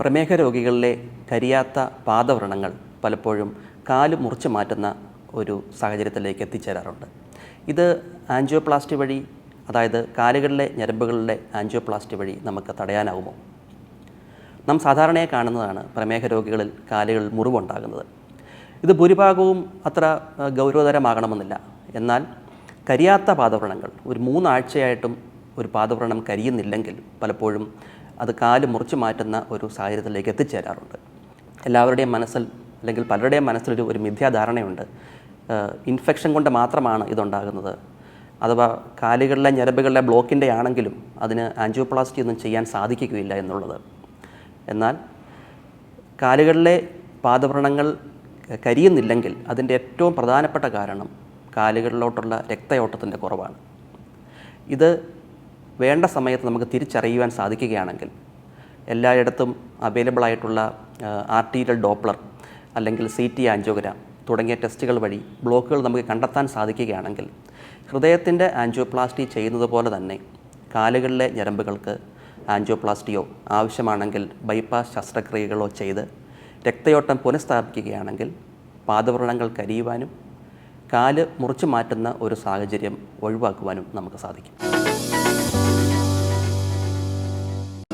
പ്രമേഹ രോഗികളിലെ കരിയാത്ത പാദവ്രണങ്ങൾ പലപ്പോഴും കാൽ മുറിച്ച് മാറ്റുന്ന ഒരു സാഹചര്യത്തിലേക്ക് എത്തിച്ചേരാറുണ്ട്. ഇത് ആൻജിയോപ്ലാസ്റ്റി വഴി അതായത് കാലുകളിലെ ഞരമ്പുകളിലെ ആൻജിയോപ്ലാസ്റ്റി വഴി നമുക്ക് തടയാനാവുമോ? നാം സാധാരണയായി കാണുന്നതാണ് പ്രമേഹ രോഗികളിൽ കാലുകളിൽ മുറിവുണ്ടാകുന്നത്. ഇത് ഭൂരിഭാഗവും അത്ര ഗൗരവതരമാകണമെന്നില്ല. എന്നാൽ കരിയാത്ത പാദവ്രണങ്ങൾ ഒരു മൂന്നാഴ്ചയായിട്ടും ഒരു പാദവ്രണം കരിയുന്നില്ലെങ്കിൽ പലപ്പോഴും അത് കാൽ മുറിച്ച് മാറ്റുന്ന ഒരു സാഹചര്യത്തിലേക്ക് എത്തിച്ചേരാറുണ്ട്. എല്ലാവരുടെയും മനസ്സിൽ അല്ലെങ്കിൽ പലരുടെയും മനസ്സിലൊരു ഒരു മിഥ്യാധാരണയുണ്ട്. ഇൻഫെക്ഷൻ കൊണ്ട് മാത്രമാണ് ഇതുണ്ടാകുന്നത്. അഥവാ കാലുകളിലെ ഞരമ്പുകളിലെ ബ്ലോക്കിന്റെ ആണെങ്കിലും അതിന് ആൻജിയോപ്ലാസ്റ്റി ഒന്നും ചെയ്യാൻ സാധിക്കുകയില്ല എന്നുള്ളത്. എന്നാൽ കാലുകളിലെ പാദവ്രണങ്ങൾ കരിയുന്നില്ലെങ്കിൽ അതിന്റെ ഏറ്റവും പ്രധാനപ്പെട്ട കാരണം കാലുകളിലോട്ടുള്ള രക്തയോട്ടത്തിന്റെ കുറവാണ്. ഇത് വേണ്ട സമയത്ത് നമുക്ക് തിരിച്ചറിയുവാൻ സാധിക്കുകയാണെങ്കിൽ എല്ലായിടത്തും അവൈലബിൾ ആയിട്ടുള്ള ആർട്ടീരിയൽ ഡോപ്ലർ അല്ലെങ്കിൽ സി ടി ആൻജിയോഗ്രാം തുടങ്ങിയ ടെസ്റ്റുകൾ വഴി ബ്ലോക്കുകൾ നമുക്ക് കണ്ടെത്താൻ സാധിക്കുകയാണെങ്കിൽ ഹൃദയത്തിന്റെ ആൻജിയോപ്ലാസ്റ്റി ചെയ്യുന്നത് പോലെ തന്നെ കാലുകളിലെ ഞരമ്പുകൾക്ക് ആൻജിയോപ്ലാസ്റ്റിയോ ആവശ്യമാണെങ്കിൽ ബൈപ്പാസ് ശസ്ത്രക്രിയകളോ ചെയ്ത് രക്തയോട്ടം പുനഃസ്ഥാപിക്കുകയാണെങ്കിൽ പാദവ്രണങ്ങൾ കരിയുവാനും കാൽ മുറിച്ചു മാറ്റുന്ന ഒരു സാഹചര്യം ഒഴിവാക്കുവാനും നമുക്ക് സാധിക്കും.